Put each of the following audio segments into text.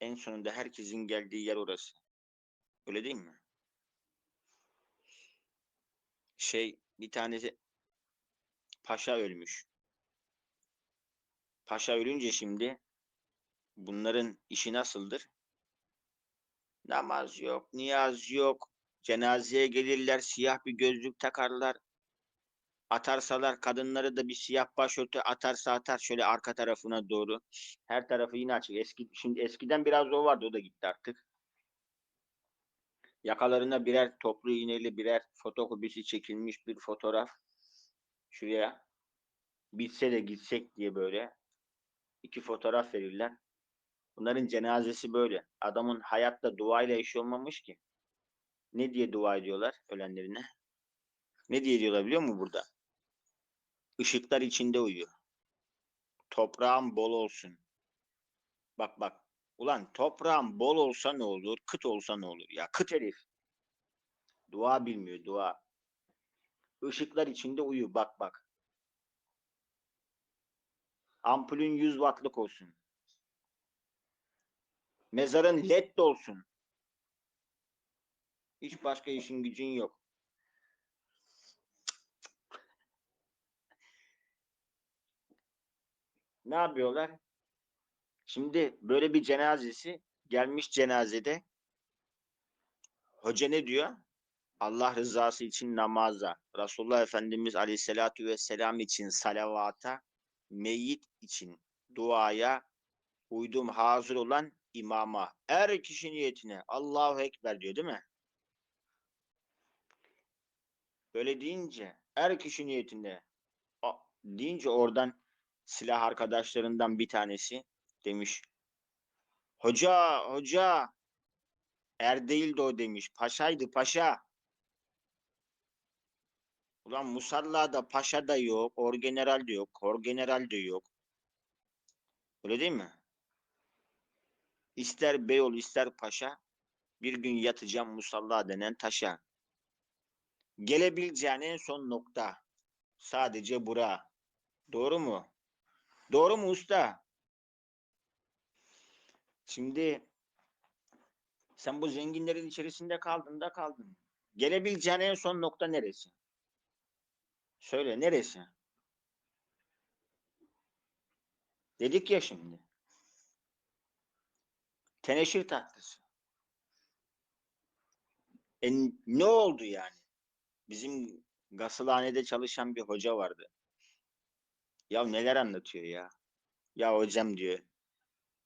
En sonunda herkesin geldiği yer orası. Öyle değil mi? Şey bir tanesi paşa ölmüş. Paşa ölünce şimdi bunların işi nasıldır? Namaz yok, niyaz yok. Cenazeye gelirler, siyah bir gözlük takarlar. Atarsalar kadınları da bir siyah başörtü atarsa atar şöyle arka tarafına doğru. Her tarafı yine açık. Eski, şimdi eskiden biraz o vardı o da gitti artık. Yakalarına birer toplu iğneyle birer fotokopisi çekilmiş bir fotoğraf. Şuraya bitse de gitsek diye böyle iki fotoğraf verirler. Bunların cenazesi böyle. Adamın hayatta duayla işi olmamış ki. Ne diye dua ediyorlar ölenlerine? Ne diye diyorlar biliyor musun burada? Işıklar içinde uyuyor. Toprağın bol olsun. Bak bak. Ulan toprağın bol olsa ne olur? Kıt olsa ne olur? Ya kıt herif. Dua bilmiyor dua. Işıklar içinde uyu bak bak. Ampulün 100 wattlık olsun. Mezarın led olsun. Hiç başka işin gücün yok. Ne yapıyorlar? Şimdi böyle bir cenazesi gelmiş cenazede hoca ne diyor? Allah rızası için namaza, Resulullah Efendimiz Aleyhisselatü Vesselam için salavata, meyyit için duaya, uydum hazır olan imama, her kişi niyetine Allahu Ekber diyor değil mi? Böyle deyince her kişi niyetinde deyince oradan silah arkadaşlarından bir tanesi demiş. Hoca, hoca. Er değildi o demiş. Paşaydı paşa. Ulan Musalla'da paşa da yok, orgeneral de yok, korgeneral de yok. Öyle değil mi? İster bey ol ister paşa, bir gün yatacağım musalla denen taşa. Gelebileceğin en son nokta. Sadece bura. Doğru mu? Doğru mu usta? Şimdi sen bu zenginlerin içerisinde kaldın da kaldın. Gelebileceğin en son nokta neresi? Söyle neresi? Dedik ya şimdi. Teneşir tahtası. E ne oldu yani? Bizim gasılhanede çalışan bir hoca vardı. Ya neler anlatıyor ya? Ya hocam diyor.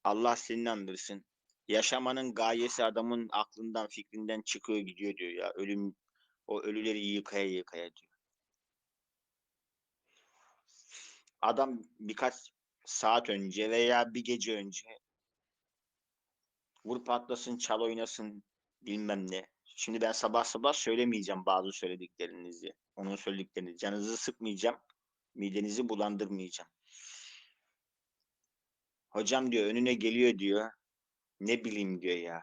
Allah seni andırsın. Yaşamanın gayesi adamın aklından fikrinden çıkıyor gidiyor diyor ya. Ölüm o ölüleri yıkaya yıkaya diyor. Adam birkaç saat önce veya bir gece önce vur patlasın, çal oynasın bilmem ne. Şimdi ben sabah sabah söylemeyeceğim bazı söylediklerinizi. Onun söylediklerini. Canınızı sıkmayacağım. Midenizi bulandırmayacağım. Hocam diyor önüne geliyor diyor. Ne bileyim diyor ya.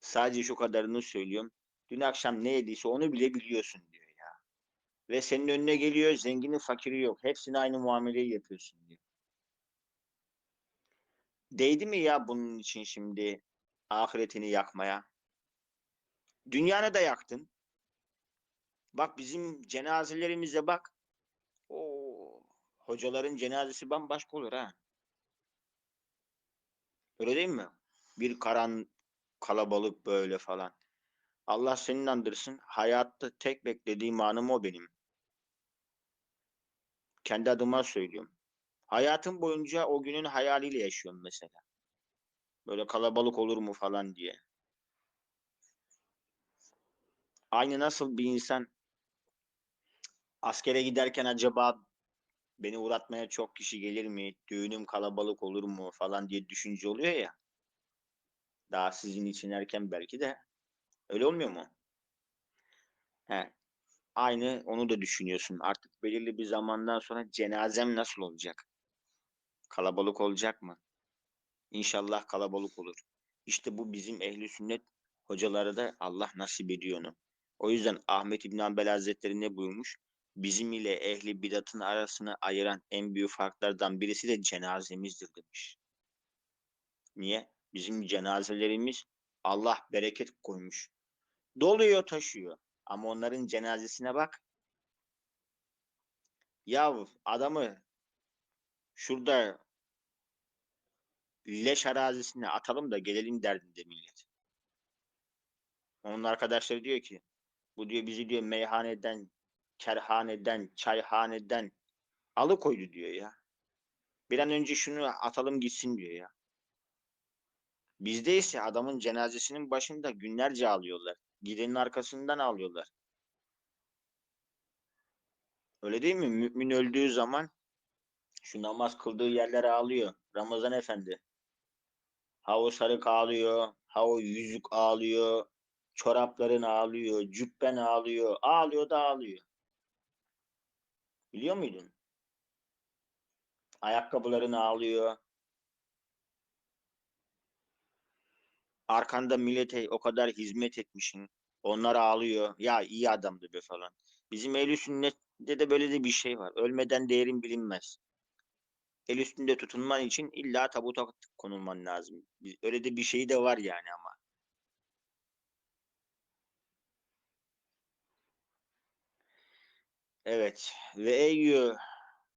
Sadece şu kadarını söylüyorum. Dün akşam ne yediyse onu bile biliyorsun diyor ya. Ve senin önüne geliyor zengini fakiri yok. Hepsine aynı muameleyi yapıyorsun diyor. Değdi mi ya bunun için şimdi ahiretini yakmaya? Dünyanı da yaktın. Bak bizim cenazelerimize bak. O hocaların cenazesi bambaşka olur ha. Öyle değil mi? Bir karan kalabalık böyle falan. Allah seni inandırsın. Hayatta tek beklediğim anım o benim. Kendi adıma söylüyorum. Hayatım boyunca o günün hayaliyle yaşıyorum mesela. Böyle kalabalık olur mu falan diye. Aynı nasıl bir insan askere giderken acaba beni uğratmaya çok kişi gelir mi? Düğünüm kalabalık olur mu falan diye düşünce oluyor ya. Daha sizin için erken belki de. Öyle olmuyor mu? He. Aynı onu da düşünüyorsun. Artık belirli bir zamandan sonra cenazem nasıl olacak? Kalabalık olacak mı? İnşallah kalabalık olur. İşte bu bizim ehli sünnet hocaları da Allah nasip ediyor onu. O yüzden Ahmet İbn Hanbel Hazretleri ne buyurmuş? Bizim ile ehli bidatın arasını ayıran en büyük farklardan birisi de cenazemizdir demiş. Niye? Bizim cenazelerimiz Allah bereket koymuş. Doluyor taşıyor. Ama onların cenazesine bak. Ya adamı şurada leş arazisine atalım da gelelim derdinde millet. Onun arkadaşları diyor ki bu diyor bizi diyor meyhaneden, kerhaneden, çayhaneden alıkoydu diyor ya. Bir an önce şunu atalım gitsin diyor ya. Bizde ise adamın cenazesinin başında günlerce ağlıyorlar. Gidenin arkasından ağlıyorlar. Öyle değil mi? Mümin öldüğü zaman şu namaz kıldığı yerler ağlıyor. Ramazan Efendi. Ha o sarık ağlıyor, ha o yüzük ağlıyor, çorapların ağlıyor, cübben ağlıyor, ağlıyor da ağlıyor. Biliyor muydun? Ayakkabıların ağlıyor. Arkanda millete o kadar hizmet etmişsin. Onlar ağlıyor. Ya iyi adamdı be falan. Bizim ehl sünnette de böyle de bir şey var. Ölmeden değerin bilinmez. El üstünde tutunman için illa tabuta konulman lazım. Öyle de bir şey de var yani ama. Evet. Ve eyyü